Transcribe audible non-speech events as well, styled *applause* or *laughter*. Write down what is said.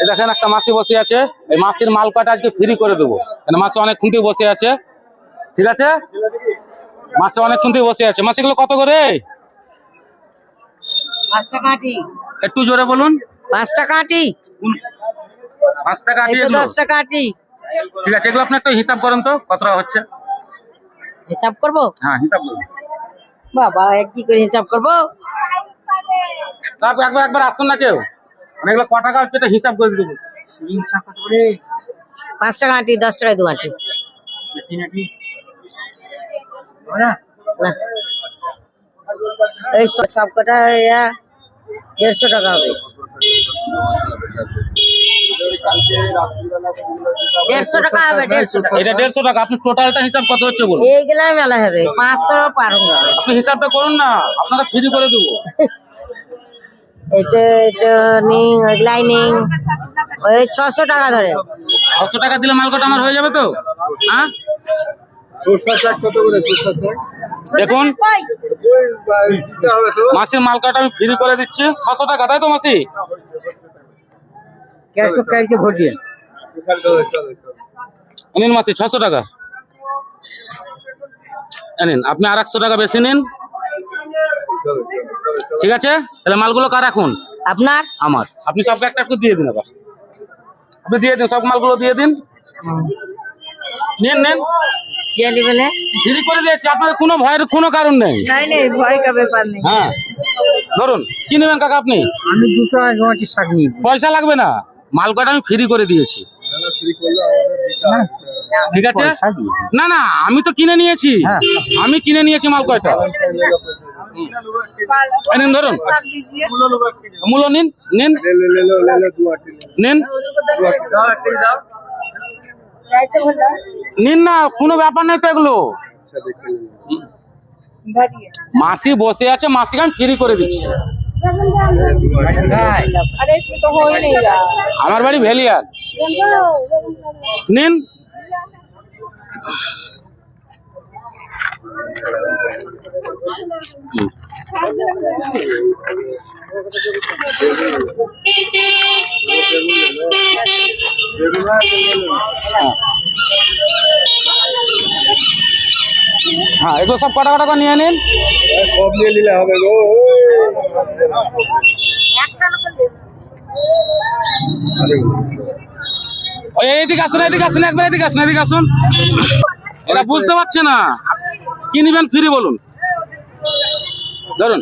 এই দেখেন একটা মাসি বসে আছে। এই মাসির মাল কাটা আজকে ফ্রি করে দেবো। কেন মাসি অনেক খুঁটি বসে আছে। ঠিক আছে? মাসে অনেক খুঁটি বসে আছে। মাসিগুলো কত করে? একটু জোরে বলুন। পাঁচ টাকা আটি। পাঁচ টাকা আটি। দশ টাকা আটি। ঠিক আছে এগুলো আপনি একটু হিসাব করেন তো কত হচ্ছে? হিসাব করব? হ্যাঁ হিসাব বাবা কি করে হিসাব করব? একবার একবার আসুন না কেউ। মানে এগুলো ক টাকা হচ্ছে এটা হিসাব করে দেবো পাঁচ টাকা আটি দশ টাকায় দু আটি। এই সব কটা দেড়শো টাকা হবে। দেড়শো টাকা হবে এটা দেড়শো টাকা আপনি টোটালটা হিসাব কত হচ্ছে বলুন। এইগুলা মেলা হবে পাঁচশো পার আপনি হিসাবটা করুন না আপনাকে ফ্রি করে দেবো। *laughs* এটা এটা নিং ওইগুলাই নিং ওই ছশো টাকা ধরে। ছশো টাকা দিলে মাল কটা আমার হয়ে যাবে তো? হ্যাঁ? দেখুন মাসির মাল কাটা আমি ফ্রি করে দিচ্ছি। ছশো টাকা তাই তো মাসি। নিন মাসি ছশো টাকা। নিন আপনি আর একশো টাকা বেশি নিন। ঠিক আছে? তাহলে মালগুলো কার রাখুন আপনার? আমার। আপনি সবকে একটা একটু দিয়ে দিন আবার। আপনি দিয়ে দিন সব মালগুলো দিয়ে দিন। নিন নিন। করে দিয়েছি আপনাদের কোনো ভয়ের কোনো কারণ নেই। নেই ভয় কা ব্যাপার নেই। হ্যাঁ। ধরুন কি নেবেন কাকা আপনি? আমি দুটো শাক নিই। পয়সা লাগবে না। মাল কটা আমি ফ্রি করে দিয়েছি। ঠিক আছে? না না আমি তো কিনে নিয়েছি। হ্যাঁ। আমি কিনে নিয়েছি মাল কয়টা? নিন ধরুন। মূল্য নিন নিন। নিন। নিন। না কোনো ব্যাপার নেই তো এগুলো। মাসি বসে আছে মাসি আমি ফ্রি করে দিচ্ছি। আমার বাড়ি ভেলিয়ার। নিন। হয়, এগুলো সব কটা কটা করে নিয়ে নিন। সব নিয়ে নিলে হবে গো আরে, ওই এইদিকে আসুন এদিকে আসুন, একবার এদিকে আসুন এদিকে আসুন। এরা বুঝতে পারছে না। কিনবেন ফ্রি বলুন। ধরুন।